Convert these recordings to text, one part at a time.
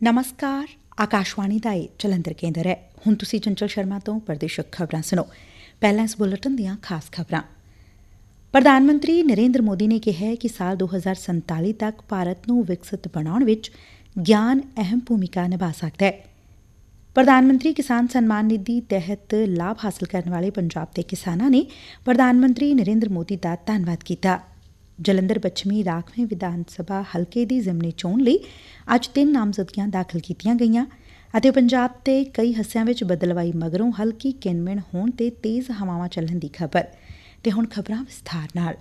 ਨਮਸਕਾਰ ਆਕਾਸ਼ਵਾਣੀ ਦਾ ਇਹ ਜਲੰਧਰ ਕੇਂਦਰ ਹੈ ਹੁਣ ਤੁਸੀਂ ਚੰਚਲ ਸ਼ਰਮਾ ਤੋਂ ਪ੍ਰਦੇਸ਼ਕ ਖਬਰਾਂ ਸੁਣੋ ਪਹਿਲਾਂ ਇਸ ਬੁਲੇਟਿਨ ਦੀਆਂ ਖਾਸ ਖਬਰਾਂ ਪ੍ਰਧਾਨ ਮੰਤਰੀ ਨਰੇਂਦਰ ਮੋਦੀ ਨੇ ਕਿਹਾ ਕਿ ਸਾਲ 2047 ਤੱਕ ਭਾਰਤ ਨੂੰ ਵਿਕਸਿਤ ਬਣਾਉਣ ਵਿੱਚ ਗਿਆਨ ਅਹਿਮ ਭੂਮਿਕਾ ਨਿਭਾ ਸਕਦਾ ਹੈ ਪ੍ਰਧਾਨ ਮੰਤਰੀ ਕਿਸਾਨ ਸਨਮਾਨ ਨਿਧੀ ਤਹਿਤ ਲਾਭ ਹਾਸਲ ਕਰਨ ਵਾਲੇ ਪੰਜਾਬ ਦੇ ਕਿਸਾਨਾਂ ਨੇ ਪ੍ਰਧਾਨ ਮੰਤਰੀ ਨਰੇਂਦਰ ਮੋਦੀ ਦਾ ਧੰਨਵਾਦ ਕੀਤਾ ਜਲੰਧਰ ਪੱਛਮੀ ਰਾਖਵੇਂ ਵਿਧਾਨ ਸਭਾ ਹਲਕੇ ਦੀ ਜ਼ਿਮਨੀ ਚੋਣ ਲਈ ਅੱਜ ਤਿੰਨ ਨਾਮਜ਼ਦਗੀਆਂ ਦਾਖਲ ਕੀਤੀਆਂ ਗਈਆਂ ਅਤੇ ਪੰਜਾਬ ਤੇ ਕਈ ਹਿੱਸਿਆਂ ਵਿੱਚ ਬਦਲਵਾਈ ਮਗਰੋਂ ਹਲਕੀ ਕਿਨਮਿਣ ਹੋਣ ਤੇ ਤੇਜ਼ ਹਵਾਵਾਂ ਚੱਲਣ ਦੀ ਖਬਰ। ਤੇ ਹੁਣ ਖਬਰਾਂ ਵਿਸਥਾਰ ਨਾਲ।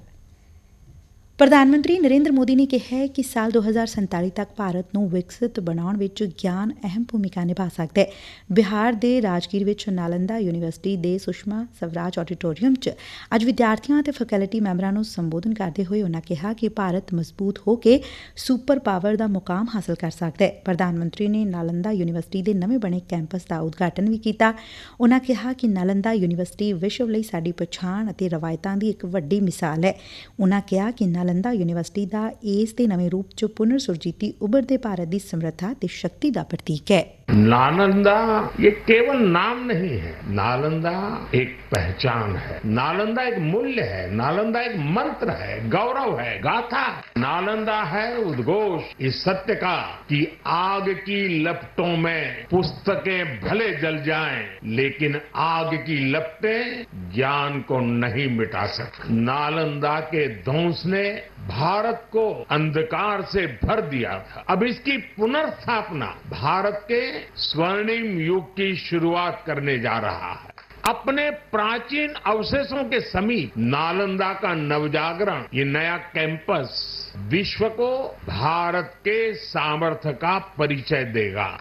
ਪ੍ਰਧਾਨ ਮੰਤਰੀ ਨਰੇਂਦਰ ਮੋਦੀ ਨੇ ਕਿਹੈ ਕਿ ਸਾਲ 2047 ਤੱਕ ਭਾਰਤ ਨੂੰ ਵਿਕਸਿਤ ਬਣਾਉਣ ਵਿੱਚ ਗਿਆਨ ਅਹਿਮ ਭੂਮਿਕਾ ਨਿਭਾ ਸਕਦੈ ਬਿਹਾਰ ਦੇ ਰਾਜਗੀਰ ਵਿੱਚ ਨਾਲੰਦਾ ਯੂਨੀਵਰਸਿਟੀ ਦੇ ਸੁਸ਼ਮਾ ਸਵਰਾਜ ਆਡੀਟੋਰੀਅਮ 'ਚ ਅੱਜ ਵਿਦਿਆਰਥੀਆਂ ਅਤੇ ਫੈਕਲਟੀ ਮੈਂਬਰਾਂ ਨੂੰ ਸੰਬੋਧਨ ਕਰਦੇ ਹੋਏ ਉਨ੍ਹਾਂ ਕਿਹਾ ਕਿ ਭਾਰਤ ਮਜ਼ਬੂਤ ਹੋ ਕੇ ਸੁਪਰ ਪਾਵਰ ਦਾ ਮੁਕਾਮ ਹਾਸਲ ਕਰ ਸਕਦਾ ਹੈ। ਪ੍ਰਧਾਨ ਮੰਤਰੀ ਨੇ ਨਾਲੰਦਾ ਯੂਨੀਵਰਸਿਟੀ ਦੇ ਨਵੇਂ ਬਣੇ ਕੈਂਪਸ ਦਾ ਉਦਘਾਟਨ ਵੀ ਕੀਤਾ। ਉਨ੍ਹਾਂ ਕਿਹਾ ਕਿ ਨਾਲੰਦਾ ਯੂਨੀਵਰਸਿਟੀ ਵਿਸ਼ਵ ਲਈ ਸਾਡੀ ਪਛਾਣ ਅਤੇ ਰਵਾਇਤਾਂ ਦੀ ਇੱਕ ਵੱਡੀ ਮਿਸਾਲ ਹੈ। ਉਨ੍ਹਾਂ ਕਿਹਾ ਕਿ ਨਾਲੰਦਾ ਯੂਨੀਵਰਸਿਟੀ ਦਾ ਇਸ ਦੇ ਨਵੇਂ ਰੂਪ 'ਚ ਪੁਨਰ ਸੁਰਜੀਤੀ ਉਭਰਦੇ ਭਾਰਤ ਦੀ ਸਮਰੱਥਾ ਤੇ ਸ਼ਕਤੀ ਦਾ ਪ੍ਰਤੀਕ ਹੈ। नालंदा, ये केवल नाम नहीं है। नालंदा एक पहचान है। नालंदा एक मूल्य है। नालंदा एक मंत्र है। गौरव है। गाथा है। नालंदा है उद्घोष। इस सत्य का कि आग की लपटों में पुस्तकें भले जल जाएँ, लेकिन आग की लपटें ज्ञान को नहीं मिटा सकती। नालंदा के ध्वंस ने भारत को अंधकार से भर दिया था। अब इसकी पुनर्स्थापना भारत के स्वर्णिम युग की शुरुआत करने जा रहा है। अपने प्राचीन अवशेषों के समीप नालंदा का नवजागरण, ये नया कैंपस विश्व को भारत के सामर्थ्य का परिचय देगा।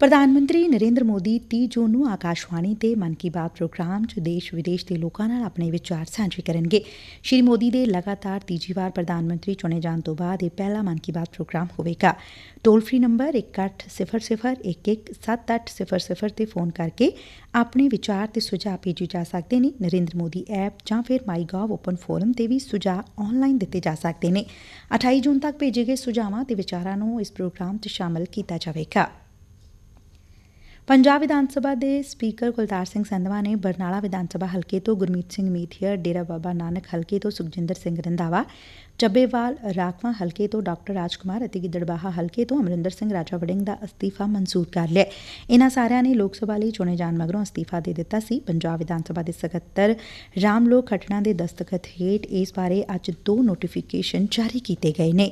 ਪ੍ਰਧਾਨ ਮੰਤਰੀ ਨਰੇਂਦਰ ਮੋਦੀ ਤੀਹ ਜੂਨ ਨੂੰ ਆਕਾਸ਼ਵਾਣੀ ਤੇ ਮਨ ਕੀ ਬਾਤ ਪ੍ਰੋਗਰਾਮ 'ਚ ਦੇਸ਼ ਵਿਦੇਸ਼ ਦੇ ਲੋਕਾਂ ਨਾਲ ਆਪਣੇ ਵਿਚਾਰ ਸਾਂਝੇ ਕਰਨਗੇ। ਸ਼੍ਰੀ ਮੋਦੀ ਦੇ ਲਗਾਤਾਰ ਤੀਜੀ ਵਾਰ ਪ੍ਰਧਾਨ ਮੰਤਰੀ ਚੁਣੇ ਜਾਣ ਤੋਂ ਬਾਅਦ ਇਹ ਪਹਿਲਾ ਮਨ ਕੀ ਬਾਤ ਪ੍ਰੋਗਰਾਮ ਹੋਵੇਗਾ। ਟੋਲ ਫ੍ਰੀ ਨੰਬਰ 1800117800 ਤੇ ਫੋਨ ਕਰਕੇ ਆਪਣੇ ਵਿਚਾਰ ਤੇ ਸੁਝਾਅ ਭੇਜੇ ਜਾ ਸਕਦੇ ਨੇ। ਨਰਿੰਦਰ ਮੋਦੀ ਐਪ ਜਾਂ ਫਿਰ ਮਾਈਗੋਵ ਓਪਨ ਫੋਰਮ ਤੇ ਵੀ ਸੁਝਾਅ ਆਨਲਾਈਨ ਦਿੱਤੇ ਜਾ ਸਕਦੇ ਨੇ। 28 ਜੂਨ ਤੱਕ ਭੇਜੇ ਗਏ ਸੁਝਾਵਾਂ ਤੇ ਵਿਚਾਰਾਂ ਨੂੰ ਇਸ ਪ੍ਰੋਗਰਾਮ 'ਚ ਸ਼ਾਮਲ ਕੀਤਾ ਜਾਵੇਗਾ। ਪੰਜਾਬ ਵਿਧਾਨ ਸਭਾ ਦੇ ਸਪੀਕਰ ਕੁਲਤਾਰ ਸਿੰਘ ਸੰਧਵਾ ਨੇ ਬਰਨਾਲਾ ਵਿਧਾਨ ਸਭਾ ਹਲਕੇ ਤੋਂ ਗੁਰਮੀਤ ਸਿੰਘ ਮੀਥੀਆ ਡੇਰਾ ਬਾਬਾ ਨਾਨਕ ਹਲਕੇ ਤੋਂ ਸੁਖਜਿੰਦਰ ਸਿੰਘ ਰੰਧਾਵਾ, ਚੱਬੇਵਾਲ ਰਾਖਵਾਂ ਹਲਕੇ ਤੋਂ ਡਾਕਟਰ ਰਾਜਕੁਮਾਰ ਅਤੇ ਗਿੱਦੜਬਾਹਾ ਹਲਕੇ ਤੋਂ ਅਮਰਿੰਦਰ ਸਿੰਘ ਰਾਜਾ ਵੜਿੰਗ ਦਾ ਅਸਤੀਫਾ ਮਨਜ਼ੂਰ ਕਰ ਲਿਆ। ਇਨ੍ਹਾਂ ਸਾਰਿਆਂ ਨੇ ਲੋਕ ਸਭਾ ਲਈ ਚੁਣੇ ਜਾਣ ਮਗਰੋਂ ਅਸਤੀਫਾ ਦੇ ਦਿੱਤਾ ਸੀ। ਪੰਜਾਬ ਵਿਧਾਨ ਸਭਾ ਦੇ ਸਕੱਤਰ ਰਾਮਲੋਕ ਖਟਣਾ ਦੇ ਦਸਤਖਤ ਹੇਠ ਇਸ ਬਾਰੇ ਅੱਜ ਦੋ ਨੋਟੀਫਿਕੇਸ਼ਨ ਜਾਰੀ ਕੀਤੇ ਗਏ ਨੇ।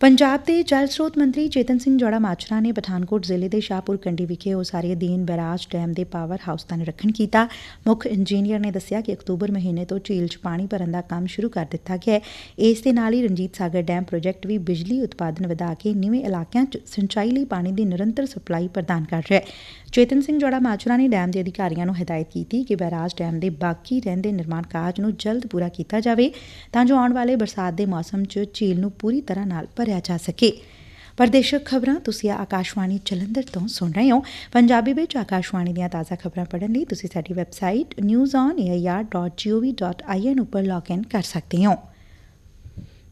ਪੰਜਾਬ ਦੇ ਜਲ ਸਰੋਤ ਮੰਤਰੀ ਚੇਤਨ ਸਿੰਘ ਜੋੜਾ ਮਾਚਰਾ ਨੇ ਪਠਾਨਕੋਟ ਜ਼ਿਲ੍ਹੇ ਦੇ ਸ਼ਾਹਪੁਰ ਕੰਡੀ ਵਿਖੇ ਉਸਾਰੀ ਅਧੀਨ ਬੈਰਾਜ ਡੈਮ ਦੇ ਪਾਵਰ ਹਾਊਸ ਦਾ ਨਿਰੀਖਣ ਕੀਤਾ। ਮੁੱਖ ਇੰਜੀਨੀਅਰ ਨੇ ਦੱਸਿਆ ਕਿ ਅਕਤੂਬਰ ਮਹੀਨੇ ਤੋਂ ਝੀਲ 'ਚ ਪਾਣੀ ਭਰਨ ਦਾ ਕੰਮ ਸ਼ੁਰੂ ਕਰ ਦਿੱਤਾ ਗਿਆ ਹੈ। ਇਸ ਦੇ ਨਾਲ ਹੀ ਰਣਜੀਤ ਸਾਗਰ ਡੈਮ ਪ੍ਰੋਜੈਕਟ ਵੀ ਬਿਜਲੀ ਉਤਪਾਦਨ ਵਧਾ ਕੇ ਨੀਵੇਂ ਇਲਾਕਿਆਂ 'ਚ ਸਿੰਚਾਈ ਲਈ ਪਾਣੀ ਦੀ ਨਿਰੰਤਰ ਸਪਲਾਈ ਪ੍ਰਦਾਨ ਕਰ ਰਿਹਾ ਹੈ। ਚੇਤਨ ਸਿੰਘ ਜੋੜਾ ਮਾਜਰਾ ਨੇ ਡੈਮ ਦੇ ਅਧਿਕਾਰੀਆਂ ਨੂੰ ਹਦਾਇਤ ਕੀਤੀ ਕਿ ਬੈਰਾਜ ਡੈਮ ਦੇ ਬਾਕੀ ਰਹਿੰਦੇ ਨਿਰਮਾਣ ਕਾਰਜ ਨੂੰ ਜਲਦ ਪੂਰਾ ਕੀਤਾ ਜਾਵੇ ਤਾਂ ਜੋ ਆਉਣ ਵਾਲੇ ਬਰਸਾਤ ਦੇ ਮੌਸਮ 'ਚ ਝੀਲ ਨੂੰ ਪੂਰੀ ਤਰ੍ਹਾਂ ਨਾਲ ਭਰਿਆ ਜਾ ਸਕੇ। ਪਰਦੇਸ਼ਕ ਖਬਰਾਂ, ਤੁਸੀਂ ਆਕਾਸ਼ਵਾਣੀ ਜਲੰਧਰ ਤੋਂ ਸੁਣ ਰਹੇ ਹੋ। ਪੰਜਾਬੀ ਵਿੱਚ ਆਕਾਸ਼ਵਾਣੀ ਦੀਆਂ ਤਾਜ਼ਾ ਖਬਰਾਂ ਪੜ੍ਹਨ ਲਈ ਤੁਸੀਂ ਸਾਡੀ ਵੈਬਸਾਈਟ newsonair.gov.in ਉੱਪਰ ਲੌਗਇਨ ਕਰ ਸਕਦੇ ਹੋ।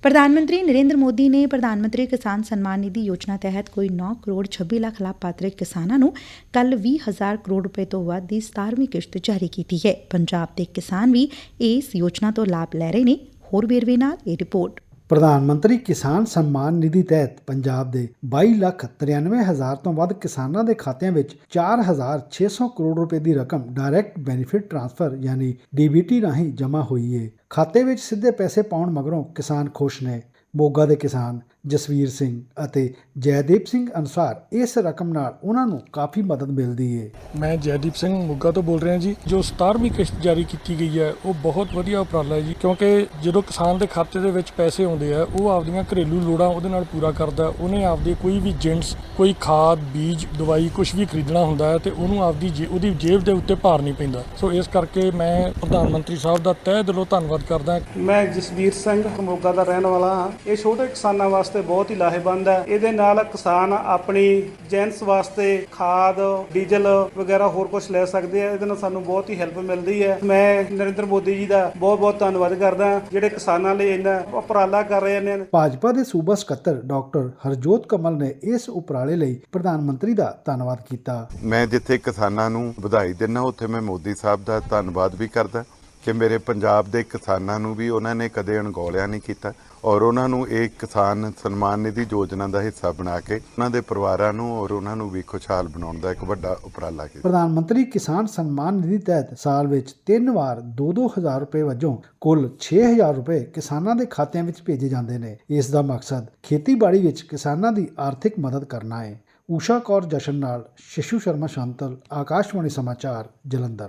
ਪ੍ਰਧਾਨ ਮੰਤਰੀ ਨਰੇਂਦਰ ਮੋਦੀ ਨੇ ਪ੍ਰਧਾਨ ਮੰਤਰੀ ਕਿਸਾਨ ਸਨਮਾਨ ਨਿਧੀ ਯੋਜਨਾ ਤਹਿਤ ਕੋਈ 9 ਕਰੋੜ 26 ਲੱਖ ਲਾਭਪਾਤਰੀ ਕਿਸਾਨਾਂ ਨੂੰ ਕੱਲ 20000 ਕਰੋੜ ਰੁਪਏ ਤੋਂ ਵੱਧ ਦੀ 17ਵੀਂ ਕਿਸ਼ਤ ਜਾਰੀ ਕੀਤੀ ਹੈ। ਪੰਜਾਬ ਦੇ ਕਿਸਾਨ ਵੀ ਇਸ ਯੋਜਨਾ ਤੋਂ ਲਾਭ ਲੈ ਰਹੇ ਨੇ। ਹੋਰ ਵੇਰਵੇ ਨਾਲ ਇਹ ਰਿਪੋਰਟ। ਪ੍ਰਧਾਨ ਮੰਤਰੀ ਕਿਸਾਨ ਸਨਮਾਨ ਨਿਧੀ ਤਹਿਤ ਪੰਜਾਬ ਦੇ 22 ਲੱਖ 93 ਹਜ਼ਾਰ ਤੋਂ ਵੱਧ ਕਿਸਾਨਾਂ ਦੇ ਖਾਤਿਆਂ ਵਿੱਚ 4600 ਕਰੋੜ ਰੁਪਏ ਦੀ ਰਕਮ ਡਾਇਰੈਕਟ ਬੈਨੀਫਿਟ ਟ੍ਰਾਂਸਫਰ ਯਾਨੀ ਡੀਬੀਟੀ ਰਾਹੀਂ ਜਮ੍ਹਾਂ ਹੋਈ ਹੈ ਖਾਤੇ ਵਿੱਚ ਸਿੱਧੇ ਪੈਸੇ ਪਾਉਣ ਮਗਰੋਂ ਕਿਸਾਨ ਖੁਸ਼ ਨੇ। ਮੋਗਾ ਦੇ ਕਿਸਾਨ ਜਸਵੀਰ ਸਿੰਘ ਅਤੇ ਜੈਦੀਪ ਸਿੰਘ ਅਨੁਸਾਰ ਇਸ ਰਕਮ ਨਾਲ ਉਹਨਾਂ ਨੂੰ ਕਾਫੀ ਮਦਦ ਮਿਲਦੀ ਹੈ ਮੈਂ ਜੈਦੀਪ ਸਿੰਘ ਮੁੱਗਾ ਤੋਂ ਬੋਲ ਰਿਹਾ ਜੀ। ਜੋ 17ਵੀਂ ਕਿਸ਼ਤ ਜਾਰੀ ਕੀਤੀ ਗਈ ਹੈ ਉਹ ਬਹੁਤ ਵਧੀਆ ਉਪਰਾਲਾ ਹੈ ਜੀ। ਕਿਉਂਕਿ ਜਦੋਂ ਕਿਸਾਨ ਦੇ ਖਾਤੇ ਦੇ ਵਿੱਚ ਪੈਸੇ ਆਉਂਦੇ ਆ ਉਹ ਆਪਦੀਆਂ ਘਰੇਲੂ ਲੋੜਾਂ ਉਹਦੇ ਨਾਲ ਪੂਰਾ ਕਰਦਾ ਉਹਨੇ ਆਪਦੀ ਕੋਈ ਵੀ ਜਿੰਟਸ ਕੋਈ ਖਾਦ ਬੀਜ ਦਵਾਈ ਕੁਝ ਵੀ ਖਰੀਦਣਾ ਹੁੰਦਾ ਹੈ ਤੇ ਉਹਨੂੰ ਆਪਦੀ ਜੇ- ਉਹਦੀ ਜੇਬ ਦੇ ਉੱਤੇ ਭਾਰ ਨਹੀਂ ਪੈਂਦਾ। ਸੋ ਇਸ ਕਰਕੇ ਮੈਂ ਪ੍ਰਧਾਨ ਮੰਤਰੀ ਸਾਹਿਬ ਦਾ ਤਹਿ ਦਿਲੋਂ ਧੰਨਵਾਦ ਕਰਦਾ ਮੈਂ ਜਸਵੀਰ ਸਿੰਘ ਮੋਗਾ ਦਾ ਰਹਿਣ ਵਾਲਾ ਹਾਂ। ਇਹ ਛੋਟੇ ਕਿਸਾਨਾਂ ਵਾਸਤੇ ਵਾਸਤੇ ਬਹੁਤ ਹੀ ਲਾਹੇਵੰਦ ਹੈ। ਇਹਦੇ ਨਾਲ ਕਿਸਾਨ ਆਪਣੀ ਜੈਂਸ ਵਾਸਤੇ ਖਾਦ ਡੀਜ਼ਲ ਵਗੈਰਾ ਹੋਰ ਕੁਝ ਲੈ ਸਕਦੇ ਆ। ਇਹਦੇ ਨਾਲ ਸਾਨੂੰ ਬਹੁਤ ਹੀ ਹੈਲਪ ਮਿਲਦੀ ਹੈ। ਮੈਂ ਨਰਿੰਦਰ ਮੋਦੀ ਜੀ ਦਾ ਬਹੁਤ ਬਹੁਤ ਧੰਨਵਾਦ ਕਰਦਾ ਜਿਹੜੇ ਕਿਸਾਨਾਂ ਲਈ ਇੰਨਾ ਉਪਰਾਲਾ ਕਰ ਰਹੇ ਨੇ। ਭਾਜਪਾ ਦੇ ਸੂਬਾ ਸਕੱਤਰ ਡਾਕਟਰ ਹਰਜੋਤ ਕਮਲ ਨੇ ਇਸ ਉਪਰਾਲੇ ਲਈ ਪ੍ਰਧਾਨ ਮੰਤਰੀ ਦਾ ਧੰਨਵਾਦ ਕੀਤਾ। ਮੈਂ ਜਿੱਥੇ ਕਿਸਾਨਾਂ ਨੂੰ ਵਧਾਈ ਦਿੰਦਾ ਉੱਥੇ ਮੈਂ ਮੋਦੀ ਸਾਹਿਬ ਦਾ ਧੰਨਵਾਦ ਵੀ ਕਰਦਾ ਕਿ ਮੇਰੇ ਪੰਜਾਬ ਦੇ ਕਿਸਾਨਾਂ ਨੂੰ ਵੀ ਉਹਨਾਂ ਨੇ ਕਦੇ ਅਣਗੌਲਿਆ ਨਹੀਂ ਕੀਤਾ। ਔਰ ਉਹਨਾਂ ਨੂੰ ਇਹ ਕਿਸਾਨ ਸਨਮਾਨ ਨਿਧੀ ਯੋਜਨਾ ਦਾ ਹਿੱਸਾ ਬਣਾ ਕੇ ਉਹਨਾਂ ਦੇ ਪਰਿਵਾਰਾਂ ਨੂੰ ਔਰ ਉਹਨਾਂ ਨੂੰ ਵੀ ਖੁਸ਼ਹਾਲ ਬਣਾਉਣ ਦਾ ਇੱਕ ਵੱਡਾ ਉਪਰਾਲਾ ਕੀਤਾ। ਪ੍ਰਧਾਨ ਮੰਤਰੀ ਕਿਸਾਨ ਸਨਮਾਨ ਨਿਧੀ ਤਹਿਤ ਸਾਲ ਵਿੱਚ ਤਿੰਨ ਵਾਰ 2-2000 ਰੁਪਏ ਵਜੋਂ ਕੁੱਲ 6000 ਰੁਪਏ ਕਿਸਾਨਾਂ ਦੇ ਖਾਤਿਆਂ ਵਿੱਚ ਭੇਜੇ ਜਾਂਦੇ ਨੇ। ਇਸ ਦਾ ਮਕਸਦ ਖੇਤੀਬਾੜੀ ਵਿੱਚ ਕਿਸਾਨਾਂ ਦੀ ਆਰਥਿਕ ਮਦਦ ਕਰਨਾ ਹੈ। ਊਸ਼ਾ ਕੌਰ ਜਸ਼ਨ ਨਾਲ ਸ਼ਿਸ਼ੂ ਸ਼ਰਮਾ ਸ਼ਾਂਤਲ, ਆਕਾਸ਼ਵਾਣੀ ਸਮਾਚਾਰ ਜਲੰਧਰ।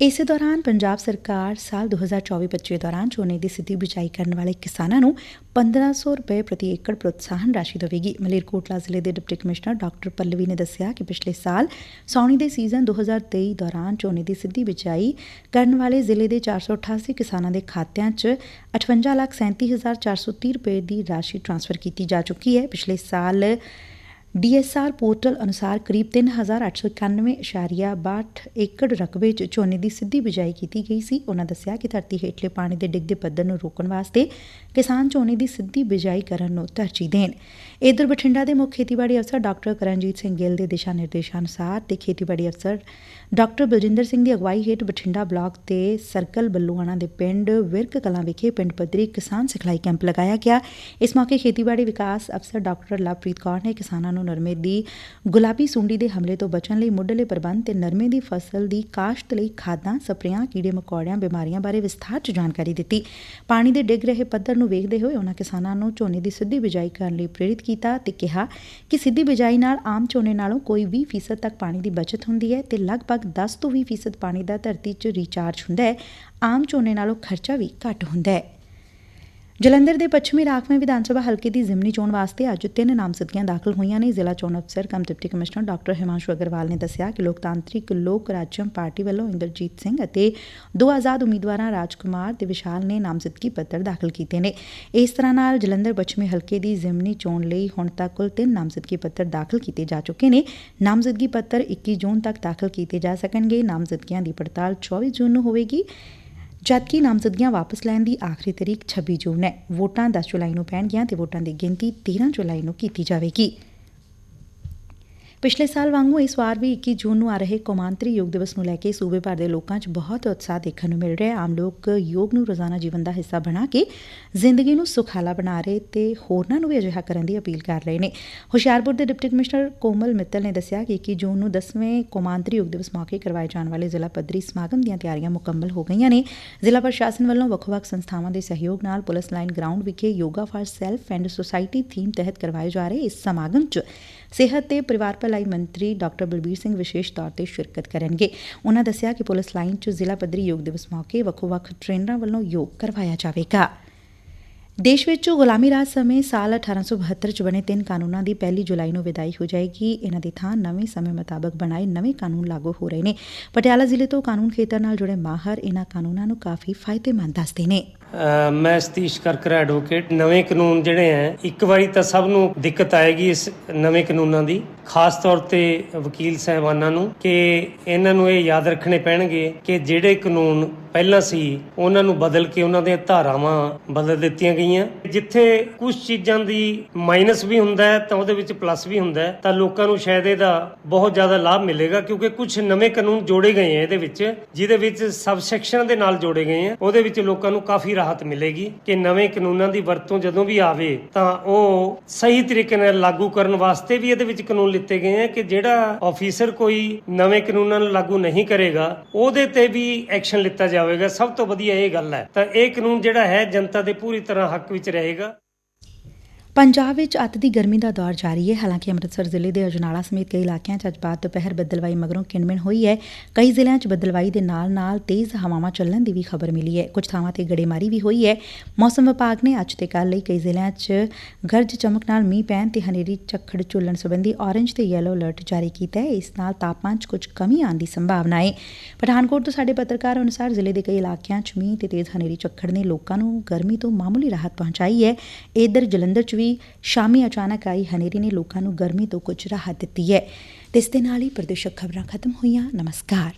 ਇਸੇ ਦੌਰਾਨ ਪੰਜਾਬ ਸਰਕਾਰ ਸਾਲ 2024-25 ਦੌਰਾਨ ਝੋਨੇ ਦੀ ਸਿੱਧੀ ਬਿਜਾਈ ਕਰਨ ਵਾਲੇ ਕਿਸਾਨਾਂ ਨੂੰ 1500 ਰੁਪਏ ਪ੍ਰਤੀ ਏਕੜ ਪ੍ਰੋਤਸਾਹਨ ਰਾਸ਼ੀ ਦੇਵੇਗੀ। ਮਲੇਰਕੋਟਲਾ ਜ਼ਿਲ੍ਹੇ ਦੇ ਡਿਪਟੀ ਕਮਿਸ਼ਨਰ ਡਾਕਟਰ ਪੱਲਵੀ ਨੇ ਦੱਸਿਆ ਕਿ ਪਿਛਲੇ ਸਾਲ ਸੌਣੀ ਦੇ ਸੀਜ਼ਨ 2023 ਦੌਰਾਨ ਝੋਨੇ ਦੀ ਸਿੱਧੀ ਬਿਜਾਈ ਕਰਨ ਵਾਲੇ ਜ਼ਿਲ੍ਹੇ ਦੇ 488 ਕਿਸਾਨਾਂ ਦੇ ਖਾਤਿਆਂ 'ਚ 58,37,430 ਰੁਪਏ ਦੀ ਰਾਸ਼ੀ ਟ੍ਰਾਂਸਫਰ ਕੀਤੀ ਜਾ ਚੁੱਕੀ ਹੈ। ਪਿਛਲੇ ਸਾਲ ਡੀ ਐਸ ਆਰ ਪੋਰਟਲ ਅਨੁਸਾਰ ਕਰੀਬ 3891.62 ਏਕੜ ਰਕਬੇ 'ਚ ਝੋਨੇ ਦੀ ਸਿੱਧੀ ਬਿਜਾਈ ਕੀਤੀ ਗਈ ਸੀ। ਉਹਨਾਂ ਦੱਸਿਆ ਕਿ ਧਰਤੀ ਹੇਠਲੇ ਪਾਣੀ ਦੇ ਡਿੱਗਦੇ ਪੱਧਰ ਨੂੰ ਰੋਕਣ ਵਾਸਤੇ ਕਿਸਾਨ ਝੋਨੇ ਦੀ ਸਿੱਧੀ ਬਿਜਾਈ ਕਰਨ ਨੂੰ ਤਰਜੀਹ ਦੇਣ। ਇਧਰ ਬਠਿੰਡਾ ਦੇ ਮੁੱਖ ਖੇਤੀਬਾੜੀ ਅਫਸਰ ਡਾਕਟਰ ਕਰਨਜੀਤ ਸਿੰਘ ਗਿੱਲ ਦੇ ਦਿਸ਼ਾ ਨਿਰਦੇਸ਼ਾਂ ਅਨੁਸਾਰ ਤੇ ਖੇਤੀਬਾੜੀ ਅਫਸਰ ਡਾਕਟਰ ਬਲਜਿੰਦਰ ਸਿੰਘ ਦੀ ਅਗਵਾਈ ਹੇਠ ਬਠਿੰਡਾ ਬਲਾਕ ਤੇ ਸਰਕਲ ਬੱਲੂਆਣਾ ਦੇ ਪਿੰਡ ਵਿਰਕ ਕਲਾਂ ਵਿਖੇ ਪਿੰਡ ਪੱਧਰੀ ਕਿਸਾਨ ਸਿਖਲਾਈ ਕੈਂਪ ਲਗਾਇਆ ਗਿਆ। ਇਸ ਮੌਕੇ ਖੇਤੀਬਾੜੀ ਵਿਕਾਸ ਅਫਸਰ ਡਾਕਟਰ ਲਵਪ੍ਰੀਤ ਕੌਰ ਨੇ ਕਿਸਾਨਾਂ ਨੂੰ ਨਰਮੇ ਦੀ ਗੁਲਾਬੀ ਸੁੰਡੀ ਦੇ ਹਮਲੇ ਤੋਂ ਬਚਣ ਲਈ ਮੁੱਢਲੇ ਪ੍ਰਬੰਧ ਤੇ ਨਰਮੇ ਦੀ ਫਸਲ ਦੀ ਕਾਸ਼ਤ ਲਈ ਖਾਦਾਂ, ਸਪਰੇਆਂ, ਕੀੜੇ ਮਕੌੜਿਆਂ, ਬਿਮਾਰੀਆਂ ਬਾਰੇ ਵਿਸਥਾਰ ਚ ਜਾਣਕਾਰੀ ਦਿੱਤੀ। ਪਾਣੀ ਦੇ ਡਿੱਗ ਰਹੇ ਪੱਧਰ ਨੂੰ ਵੇਖਦੇ ਹੋਏ ਉਨ੍ਹਾਂ ਕਿਸਾਨਾਂ ਨੂੰ ਝੋਨੇ ਦੀ ਸਿੱਧੀ ਬਿਜਾਈ ਕਰਨ ਲਈ ਪ੍ਰੇਰਿਤ ਕੀਤਾ ਤੇ ਕਿਹਾ ਕਿ ਸਿੱਧੀ ਬਿਜਾਈ ਨਾਲ ਆਮ ਝੋਨੇ ਨਾਲੋਂ ਕੋਈ 20% ਤੱਕ ਪਾਣੀ ਦੀ ਬਚਤ ਹੁੰਦੀ ਹੈ ਤੇ ਲਗਭਗ 10 ਤੋਂ 20% ਪਾਣੀ ਦਾ ਧਰਤੀ 'ਚ ਰੀਚਾਰਜ ਹੁੰਦਾ ਹੈ। ਆਮ ਝੋਨੇ ਨਾਲੋਂ ਖਰਚਾ ਵੀ ਘੱਟ ਹੁੰਦਾ ਹੈ। ਜਲੰਧਰ ਦੇ ਪੱਛਮੀ ਰਾਖਵੇਂ ਵਿਧਾਨ ਸਭਾ ਹਲਕੇ ਦੀ ਜ਼ਿਮਨੀ ਚੋਣ ਵਾਸਤੇ ਅੱਜ ਤਿੰਨ ਨਾਮਜ਼ਦਗੀਆਂ ਦਾਖਲ ਹੋਈਆਂ ਨੇ। ਜ਼ਿਲ੍ਹਾ ਚੋਣ ਅਫਸਰ cum deputy commissioner doctor Himanshu Agarwal ਨੇ ਦੱਸਿਆ ਕਿ ਲੋਕਤਾਂਤਰਿਕ ਲੋਕ ਰਾਜਮ ਪਾਰਟੀ ਵੱਲੋਂ ਇੰਦਰਜੀਤ ਸਿੰਘ ਅਤੇ ਦੋ ਆਜ਼ਾਦ ਉਮੀਦਵਾਰਾਂ ਰਾਜਕੁਮਾਰ ਤੇ ਵਿਸ਼ਾਲ ਨੇ ਨਾਮਜ਼ਦਗੀ ਪੱਤਰ ਦਾਖਲ ਕੀਤੇ ਨੇ। ਇਸ ਤਰ੍ਹਾਂ ਨਾਲ ਜਲੰਧਰ ਪੱਛਮੀ ਹਲਕੇ ਦੀ ਜ਼ਿਮਨੀ ਚੋਣ ਲਈ ਹੁਣ ਤੱਕ ਕੁੱਲ ਤਿੰਨ ਨਾਮਜ਼ਦਗੀ ਪੱਤਰ ਦਾਖਲ ਕੀਤੇ ਜਾ ਚੁੱਕੇ ਨੇ। ਨਾਮਜ਼ਦਗੀ ਪੱਤਰ 21 ਜੂਨ ਤੱਕ ਦਾਖਲ ਕੀਤੇ ਜਾ ਸਕਣਗੇ। ਨਾਮਜ਼ਦਗੀਆਂ ਦੀ ਪੜਤਾਲ 24 ਜੂਨ ਨੂੰ ਹੋਵੇਗੀ। ਜਦਕਿ ਨਾਮਜ਼ਦਗੀਆਂ ਵਾਪਸ ਲੈਣ ਦੀ ਆਖਰੀ ਤਰੀਕ 26 ਜੂਨ ਹੈ। ਵੋਟਾਂ 10 ਜੁਲਾਈ ਨੂੰ ਪੈਣਗੀਆਂ ਤੇ ਵੋਟਾਂ ਦੀ ਗਿਣਤੀ 13 ਜੁਲਾਈ ਨੂੰ ਕੀਤੀ ਜਾਵੇਗੀ। ਪਿਛਲੇ ਸਾਲ ਵਾਂਗੂ ਇਸ ਵਾਰ ਵੀ 21 ਜੂਨ ਨੂੰ ਆ ਰਹੇ ਕੌਮਾਂਤਰੀ ਯੋਗ ਦਿਵਸ ਨੂੰ ਲੈ ਕੇ ਸੂਬੇ ਭਰ ਦੇ ਲੋਕਾਂ 'ਚ ਬਹੁਤ ਉਤਸ਼ਾਹ ਦੇਖਣ ਨੂੰ ਮਿਲ ਰਿਹਾ। ਹੈ ਆਮ ਲੋਕ ਯੋਗ ਨੂੰ ਰੋਜ਼ਾਨਾ ਜੀਵਨ ਦਾ ਹਿੱਸਾ ਬਣਾ ਕੇ ਜ਼ਿੰਦਗੀ ਨੂੰ ਸੁਖਾਲਾ ਬਣਾ ਰਹੇ ਤੇ ਹੋਰਨਾਂ ਨੂੰ ਵੀ ਅਜਿਹਾ ਕਰਨ ਦੀ ਅਪੀਲ ਕਰ ਰਹੇ ਨੇ। ਹੁਸ਼ਿਆਰਪੁਰ ਦੇ ਡਿਪਟੀ ਕਮਿਸ਼ਨਰ ਕੋਮਲ ਮਿੱਤਲ ਨੇ ਦੱਸਿਆ ਕਿ 21 ਜੂਨ ਨੂੰ 10ਵੇਂ ਕੌਮਾਂਤਰੀ ਯੋਗ ਦਿਵਸ ਮੌਕੇ ਕਰਵਾਏ ਜਾਣ ਵਾਲੇ ਜ਼ਿਲ੍ਹਾ ਪੱਧਰੀ ਸਮਾਗਮ ਦੀਆਂ ਤਿਆਰੀਆਂ ਮੁਕੰਮਲ ਹੋ ਗਈਆਂ ਨੇ। ਜ਼ਿਲ੍ਹਾ ਪ੍ਰਸ਼ਾਸਨ ਵੱਲੋਂ ਵੱਖ-ਵੱਖ ਸੰਸਥਾਵਾਂ ਦੇ ਸਹਿਯੋਗ ਨਾਲ ਪੁਲਿਸ ਲਾਈਨ ਗਰਾਊਂਡ ਵਿਖੇ yoga for self and society theme ਤਹਿਤ ਕਰਵਾਏ ਜਾ ਰਹੇ ਇਸ ਸਮਾਗਮ 'ਚ ਸਿਹਤ ਤੇ ਪਰਿਵਾਰ ਭਲਾਈ ਮੰਤਰੀ ਡਾਕਟਰ ਬਲਬੀਰ ਸਿੰਘ ਵਿਸ਼ੇਸ਼ ਤੌਰ ਤੇ ਸ਼ਿਰਕਤ ਕਰਨਗੇ। ਉਹਨਾਂ ਦੱਸਿਆ ਕਿ ਪੁਲਿਸ ਲਾਈਨ 'ਚ ਜ਼ਿਲ੍ਹਾ ਪੱਧਰੀ ਯੋਗ ਦਿਵਸ ਮੌਕੇ ਵੱਖੋ-ਵੱਖ ਟ੍ਰੇਨਰਾਂ ਵੱਲੋਂ ਯੋਗ ਕਰਵਾਇਆ ਜਾਵੇਗਾ। ਦੇਸ਼ ਵਿੱਚ ਗੁਲਾਮੀ ਰਾਜ ਸਮੇਂ ਸਾਲ 1872 ਚ ਬਣੇ ਤਿੰਨ ਕਾਨੂੰਨਾਂ ਦੀ ਪਹਿਲੀ ਜੁਲਾਈ ਨੂੰ ਵਿਦਾਈ ਹੋ ਜਾਏਗੀ। ਇਹਨਾਂ ਦੀ ਥਾਂ ਨਵੇਂ ਸਮੇਂ ਮੁਤਾਬਕ ਬਣਾਏ ਨਵੇਂ ਕਾਨੂੰਨ ਲਾਗੂ ਹੋ ਰਹੇ ਨੇ। ਪਟਿਆਲਾ ਜ਼ਿਲ੍ਹੇ ਤੋਂ ਕਾਨੂੰਨ ਖੇਤਰ ਨਾਲ ਜੁੜੇ ਮਾਹਰ ਇਹਨਾਂ ਕਾਨੂੰਨਾਂ ਨੂੰ ਕਾਫੀ ਫਾਇਦੇਮੰਦ ਦੱਸਦੇ ਨੇ। ਮੈਂ ਸਤੀਸ਼ ਕਰਕਰ ਐਡਵੋਕੇਟ ਨਵੇਂ ਕਾਨੂੰਨ ਜਿਹੜੇ ਹੈ, ਇੱਕ ਵਾਰੀ ਤਾਂ ਸਭ ਨੂੰ ਦਿੱਕਤ ਆਏਗੀ ਇਸ ਨਵੇਂ ਕਾਨੂੰਨਾਂ ਦੀ, ਖਾਸ ਤੌਰ ਤੇ ਵਕੀਲ ਸਹਿਬਾਨਾਂ ਨੂੰ, ਕਿ ਇਹਨਾਂ ਨੂੰ ਇਹ ਯਾਦ ਰੱਖਣੇ ਪੈਣਗੇ ਕਿ ਜਿਹੜੇ ਕਾਨੂੰਨ ਪਹਿਲਾਂ ਸੀ, ਉਹਨਾਂ ਨੂੰ ਬਦਲ ਕੇ ਉਹਨਾਂ ਦੀਆਂ ਧਾਰਾਵਾਂ ਬਦਲ ਦਿੱਤੀਆਂ ਗਈਆਂ। ਜਿੱਥੇ ਕੁਝ ਚੀਜ਼ਾਂ ਦੀ ਮਾਈਨਸ ਵੀ ਹੁੰਦਾ ਹੈ, ਤਾਂ ਉਹਦੇ ਵਿੱਚ ਪਲੱਸ ਵੀ ਹੁੰਦਾ ਹੈ, ਤਾਂ ਲੋਕਾਂ ਨੂੰ ਸ਼ਾਇਦ ਇਹਦਾ ਬਹੁਤ ਜ਼ਿਆਦਾ ਲਾਭ ਮਿਲੇਗਾ, ਕਿਉਂਕਿ ਕੁਝ ਨਵੇਂ ਕਾਨੂੰਨ ਜੋੜੇ ਗਏ ਆ ਇਹਦੇ ਵਿੱਚ, ਜਿਹਦੇ ਵਿੱਚ ਸਬ ਸੈਕਸ਼ਨ ਦੇ ਨਾਲ ਜੋੜੇ ਗਏ ਆ ਉਹਦੇ ਵਿੱਚ ਲੋਕਾਂ ਨੂੰ ਕਾਫੀ ਰਾਹਤ ਮਿਲੇਗੀ ਕਿ ਨਵੇਂ ਕਾਨੂੰਨਾਂ ਦੀ ਵਰਤੋਂ ਜਦੋਂ ਵੀ ਆਵੇ ਤਾਂ ਉਹ ਸਹੀ ਤਰੀਕੇ ਨਾਲ ਲਾਗੂ ਕਰਨ ਵਾਸਤੇ ਵੀ ਇਹਦੇ ਵਿੱਚ ਕਾਨੂੰਨ ਲਿੱਤੇ ਗਏ ਆ ਕਿ ਜਿਹੜਾ ਆਫੀਸਰ ਕੋਈ ਨਵੇਂ ਕਾਨੂੰਨਾਂ ਨੂੰ ਲਾਗੂ ਨਹੀਂ ਕਰੇਗਾ, ਉਹਦੇ ਤੇ ਵੀ ਐਕਸ਼ਨ ਲਿੱਤਾ ਜਾਵੇਗਾ। ਸਭ ਤੋਂ ਵਧੀਆ ਇਹ ਗੱਲ ਹੈ। ਤਾਂ ਇਹ ਕਾਨੂੰਨ ਜਿਹੜਾ ਹੈ ਜਨਤਾ ਦੇ ਪੂਰੀ ਤਰ੍ਹਾਂ ਹੱਕ ਵਿੱਚ ਰਹੇਗਾ। ਪੰਜਾਬ ਵਿਚ ਅੱਤ ਦੀ ਗਰਮੀ ਦਾ ਦੌਰ ਜਾਰੀ ਹੈ। ਹਾਲਾਂਕਿ ਅੰਮ੍ਰਿਤਸਰ ਜ਼ਿਲ੍ਹੇ ਦੇ ਅਜਨਾਲਾ ਸਮੇਤ ਕਈ ਇਲਾਕਿਆਂ 'ਚ ਅੱਜ ਬਾਅਦ ਦੁਪਹਿਰ ਬੱਦਲਵਾਈ ਮਗਰੋਂ ਕਿਣਮਿਣ ਹੋਈ ਹੈ। ਕਈ ਜ਼ਿਲ੍ਹਿਆਂ 'ਚ ਬੱਦਲਵਾਈ ਦੇ ਨਾਲ-ਨਾਲ ਤੇਜ਼ ਹਵਾਵਾਂ ਚੱਲਣ ਦੀ ਵੀ ਖਬਰ ਮਿਲੀ ਐ ਕੁਝ ਥਾਵਾਂ ਤੇ ਗੜੇਮਾਰੀ ਵੀ ਹੋਈ ਹੈ। ਮੌਸਮ ਵਿਭਾਗ ਨੇ ਅੱਜ ਤੇ ਕੱਲ੍ਹ ਲਈ ਕਈ ਜ਼ਿਲ੍ਹਿਆਂ 'ਚ ਗਰਜ ਚਮਕ ਨਾਲ ਮੀਂਹ ਪੈਣ ਤੇ ਹਨੇਰੀ ਝੱਖੜ ਝੁੱਲਣ ਸੰਬੰਧੀ ਔਰੰਜ ਤੇ ਯੈਲੋ ਅਲਰਟ ਜਾਰੀ ਕੀਤਾ ਹੈ। ਇਸ ਨਾਲ ਤਾਪਮਾਨ 'ਚ ਕੁਝ ਕਮੀ ਆਉਣ ਦੀ ਸੰਭਾਵਨਾ ਹੈ। ਪਠਾਨਕੋਟ ਤੋਂ ਸਾਡੇ ਪੱਤਰਕਾਰ ਅਨੁਸਾਰ ਜ਼ਿਲ੍ਹੇ ਦੇ ਕਈ ਇਲਾਕਿਆਂ 'ਚ ਮੀਂਹ ਤੇ ਤੇਜ਼ ਹਨੇਰੀ ਝੱਖੜ ਨੇ ਲੋਕਾਂ ਨੂੰ ਗਰਮੀ ਤੋਂ ਮਾਮੂਲੀ ਰਾਹਤ ਪਹੁੰਚਾਈ ਹੈ। ਇਧਰ ਜਲੰਧਰ 'ਚ ਵੀ ਸ਼ਾਮੀ ਅਚਾਨਕ ਆਈ ਹਨੇਰੀ ਨੇ ਲੋਕਾਂ ਨੂੰ ਗਰਮੀ ਤੋਂ ਕੁਝ ਰਾਹਤ ਦਿੱਤੀ ਹੈ। ਤੇ ਇਸ ਦੇ ਨਾਲ ਹੀ ਪ੍ਰਦੇਸ਼ਕ ਖਬਰਾਂ ਖਤਮ ਹੋਈਆਂ। ਨਮਸਕਾਰ।